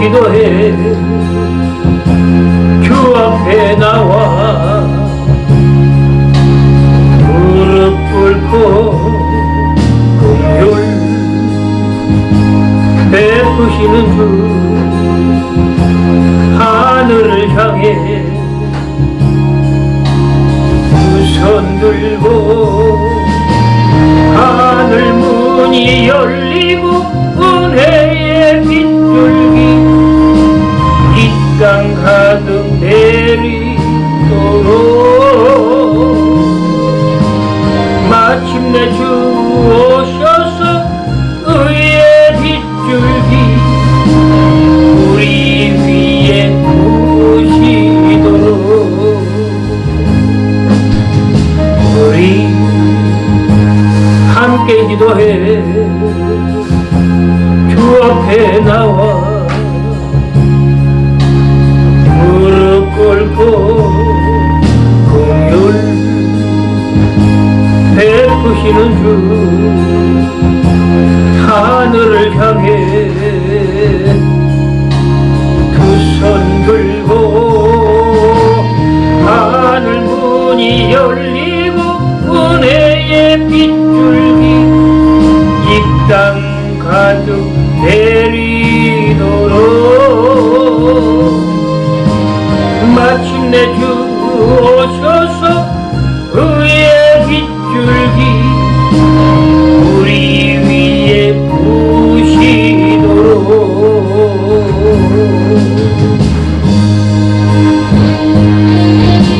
기도해. 주 앞에 나와. 무릎 꿇고 공율 베푸시는 주 하늘을 향해 두 손 들고 하늘 문이 열 땅 가득 내리도록. 마침내 주 오셔서 의의 빗줄기 우리 위에 부시도록. 우리 함께 기도해. 주 앞에 나와 베푸시는 주 하늘을 향해 두 손 들고 하늘 문이 열리고 은혜의 빗줄기 이 땅 가득 내리도록 마침내 주 오셔서